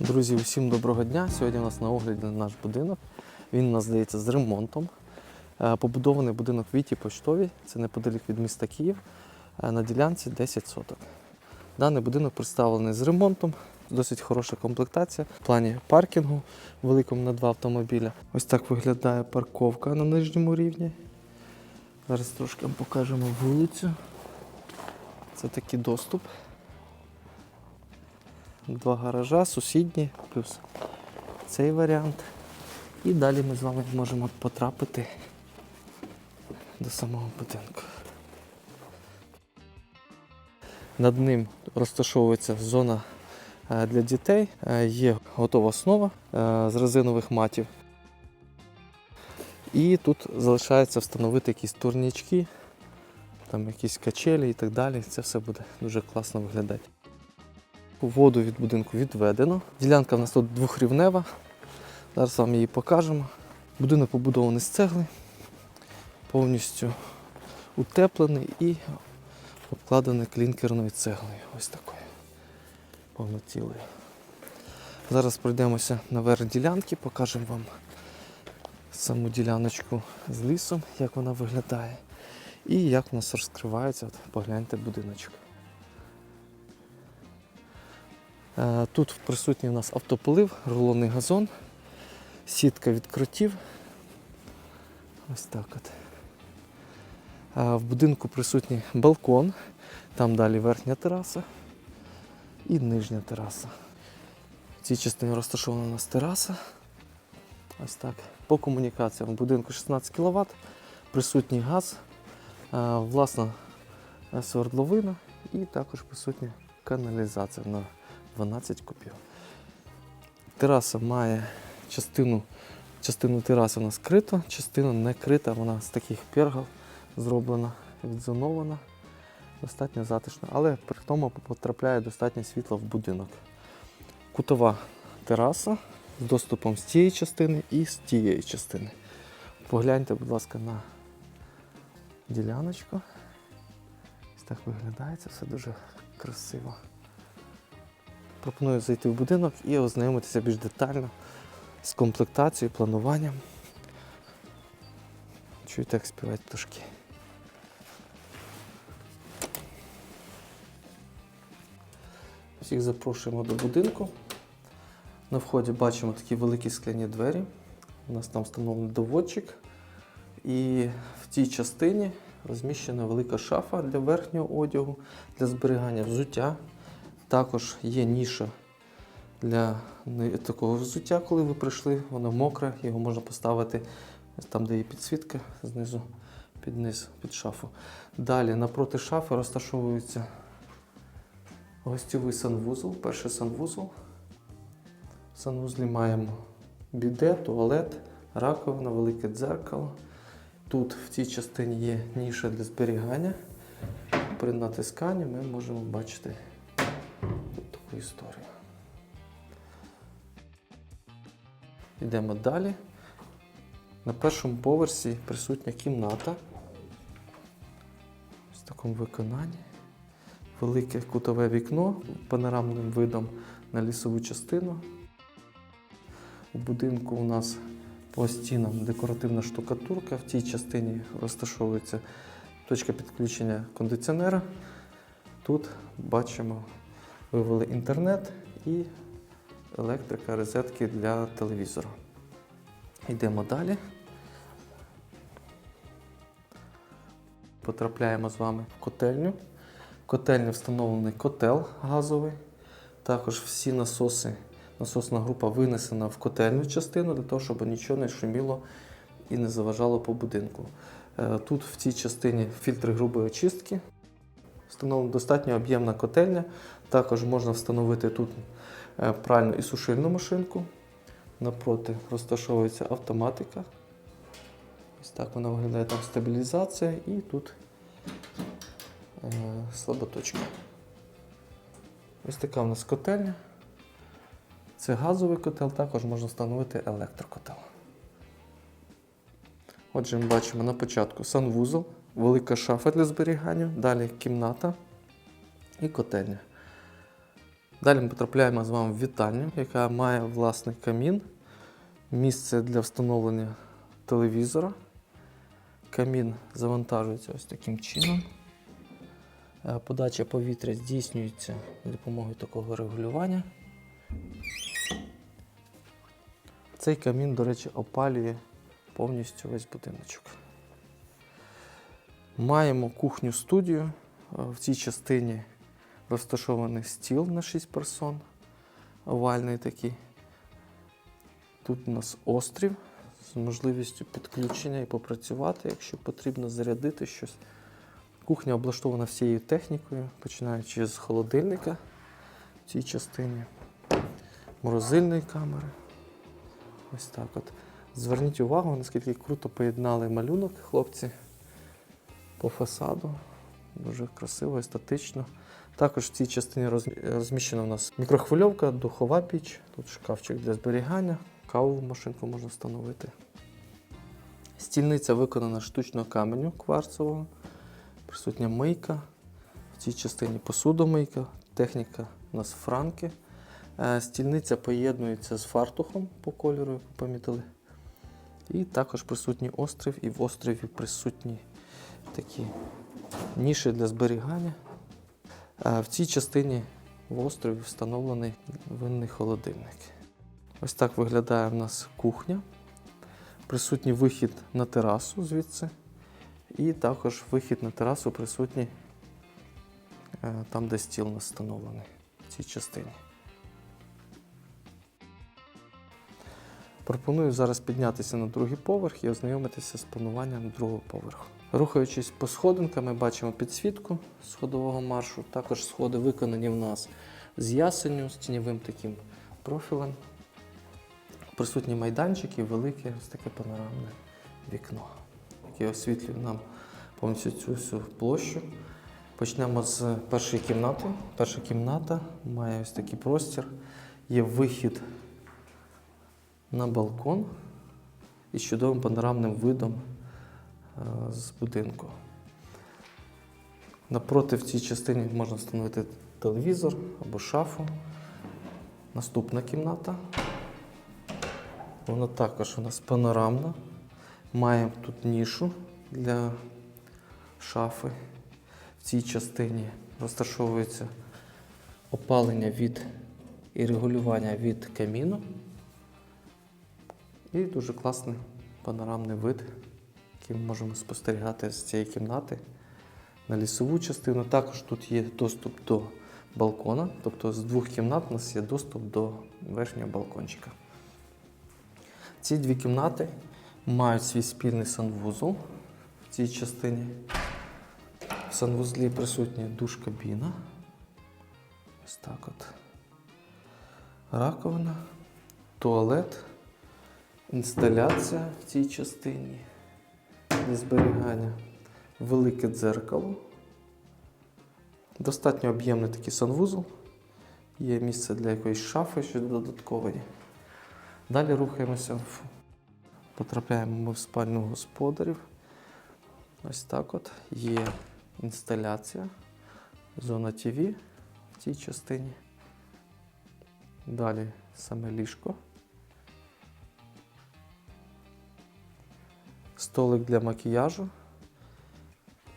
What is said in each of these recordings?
Друзі, усім доброго дня. Сьогодні у нас на огляді наш будинок. Він у нас здається з ремонтом. Е, Побудований будинок Віті Поштовій, це неподалік від міста Київ, е, на ділянці 10 соток. Даний будинок представлений з ремонтом, досить хороша комплектація в плані паркінгу великому на два автомобіля. Ось так виглядає парковка на нижньому рівні. Зараз трошки вам покажемо вулицю. Це такий доступ. Два гаража, сусідні, плюс цей варіант. І далі ми з вами можемо потрапити до самого будинку. Над ним розташовується зона е, для дітей. Е, Є готова основа е, з резинових матів. І тут залишається встановити якісь турнічки, там якісь качелі і так далі. Це все буде дуже класно виглядати. Воду від будинку відведено. Ділянка в нас тут двохрівнева. Зараз вам її покажемо. Будинок побудований з цегли, повністю утеплений і обкладений клінкерною цеглою. Ось такою повноцілою. Зараз пройдемося наверх ділянки, покажемо вам саму діляночку з лісом, як вона виглядає, і як у нас розкривається. От, погляньте будиночок. Тут присутній у нас автополив, рулонний газон, сітка від. Ось так от. Е, В будинку присутній балкон, там далі верхня тераса і нижня тераса. В цій частині розташована у нас тераса. Ось так. По комунікаціям в будинку 16 кВт, присутній газ, е, власна е, свердловина і також присутня каналізація на 12 кубів. Тераса має частину, частину тераси нас крита, частина не крита, вона з таких пергал зроблена, відзонована, достатньо затишна, але при тому потрапляє достатньо світла в будинок. Кутова тераса з доступом з цієї частини і з тієї частини. Погляньте, будь ласка, на діляночку. Ось так виглядає, це все дуже красиво. Пропоную зайти в будинок і ознайомитися більш детально з комплектацією, плануванням. Чуєте, як співають пташки. Всіх запрошуємо до будинку. На вході бачимо такі великі скляні двері. У нас там встановлений доводчик. І в цій частині розміщена велика шафа для верхнього одягу, для зберігання взуття. Також є ніша для такого взуття, коли ви прийшли, воно мокре, його можна поставити там, де є підсвітка, знизу під низ, під шафу. Далі напроти шафи розташовується гостьовий санвузол, перший санвузол. В санвузлі маємо біде, туалет, раковина, велике дзеркало. Тут в цій частині є ніша для зберігання. При натисканні ми можемо бачити історію. Йдемо далі. На першому поверсі присутня кімната. Ось в такому виконанні. Велике кутове вікно панорамним видом на лісову частину. У будинку у нас по стінам декоративна штукатурка. В цій частині розташовується точка підключення кондиціонера. Тут бачимо вивели інтернет і електрика, розетки для телевізора. Йдемо далі. Потрапляємо з вами в котельню. В котельні встановлений котел газовий. Також всі насоси, насосна група винесена в котельну частину для того, щоб нічого не шуміло і не заважало по будинку. Е, Тут в цій частині фільтри грубої очистки. Встановлена достатньо об'ємна котельня. Також можна встановити тут е, пральну і сушильну машинку. Напроти розташовується автоматика. Ось так вона виглядає там стабілізація і тут е, слаботочка. Ось така в нас котельня. Це газовий котел, також можна встановити електрокотел. Отже, ми бачимо на початку санвузол, велика шафа для зберігання, далі кімната і котельня. Далі ми потрапляємо з вами в вітальню, яка має власний камін, місце для встановлення телевізора. Камін завантажується ось таким чином. Е, Подача повітря здійснюється за допомогою такого регулювання. Цей камін, до речі, опалює повністю весь будиночок. Маємо кухню студію. Е, В цій частині розташований стіл на 6 персон, овальний такий. Тут у нас острів з можливістю підключення і попрацювати, якщо потрібно зарядити щось. Кухня облаштована всією технікою, починаючи з холодильника в цій частині, морозильної камери. Ось так от. Зверніть увагу, наскільки круто поєднали малюнок хлопці по фасаду. Дуже красиво, естетично. Також в цій частині розміщена у нас мікрохвильовка, духова піч, тут шкафчик для зберігання, кавову машинку можна встановити. Стільниця виконана штучного каменю кварцевого, присутня мийка. В цій частині посудомийка, техніка у нас франки. Е, Стільниця поєднується з фартухом по кольору, як ви помітили. І також присутній острів, і в острові присутні такі ніші для зберігання. Е, В цій частині в острові встановлений винний холодильник. Ось так виглядає в нас кухня. Присутній вихід на терасу звідси. І також вихід на терасу присутній е, там, де стіл у нас встановлений в цій частині. Пропоную зараз піднятися на другий поверх і ознайомитися з плануванням другого поверху. Рухаючись по сходинкам, ми бачимо підсвітку сходового маршу. Також сходи виконані в нас з ясеню, з тіньовим таким профілем. Присутні майданчики, велике ось таке панорамне вікно, яке освітлює нам повністю цю всю площу. Почнемо з першої кімнати. Перша кімната має ось такий простір. Є вихід на балкон із чудовим панорамним видом з будинку. Напроти в цій частині можна встановити телевізор або шафу. Наступна кімната. Вона також у нас панорамна. Маємо тут нішу для шафи. В цій частині розташовується опалення від і регулювання від каміну. І дуже класний панорамний вид, який ми можемо спостерігати з цієї кімнати на лісову частину. Також тут є доступ до балкона, тобто з двох кімнат у нас є доступ до верхнього балкончика. Ці дві кімнати мають свій спільний санвузол в цій частині. В санвузлі присутня душ-кабіна. Ось так от. Раковина, туалет, інсталяція в цій частині для зберігання, велике дзеркало. Достатньо об'ємний такий санвузол. Є місце для якоїсь шафи, щось додаткової. Далі рухаємося. Потрапляємо ми в спальню господарів. Ось так от. Є інсталяція, зона ТВ в цій частині. Далі саме ліжко. Столик для макіяжу.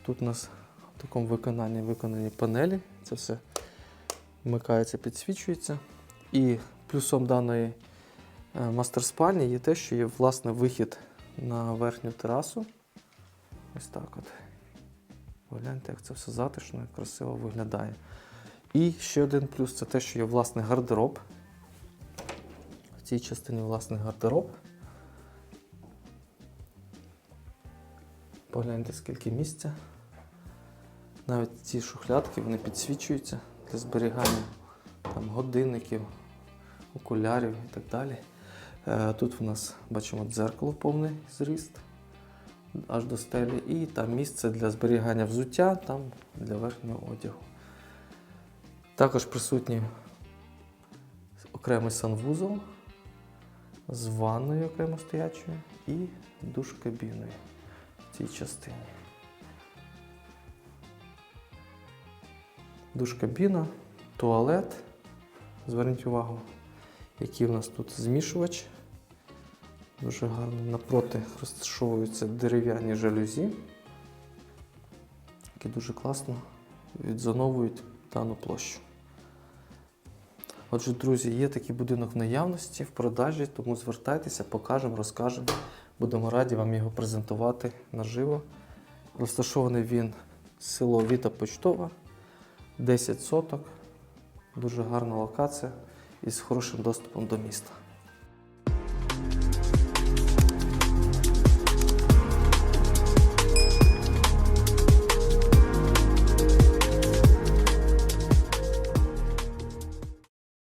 Тут у нас в такому виконанні виконані панелі. Це все вмикається, підсвічується. І плюсом даної е, мастер-спальні є те, що є власне вихід на верхню терасу. Ось так от. Погляньте, як це все затишно і красиво виглядає. І ще один плюс це те, що є власний гардероб. В цій частині власний гардероб. Погляньте, скільки місця. Навіть ці шухлядки вони підсвічуються для зберігання там, годинників, окулярів і так далі. Е, Тут в нас бачимо дзеркало повний зріст аж до стелі, і там місце для зберігання взуття, там для верхнього одягу. Також присутній окремий санвузол з ванною окремо стоячою і душ-кабіною цій частині. Душ-кабіна, туалет, Зверніть увагу, який у нас тут змішувач. Дуже гарно напроти розташовуються дерев'яні жалюзі, які дуже класно відзоновують дану площу. Отже, друзі, є такий будинок в наявності в продажі, тому звертайтеся, покажемо, розкажемо. Будемо раді вам його презентувати наживо. Розташований він село Віта Почтова, 10 соток, дуже гарна локація із хорошим доступом до міста.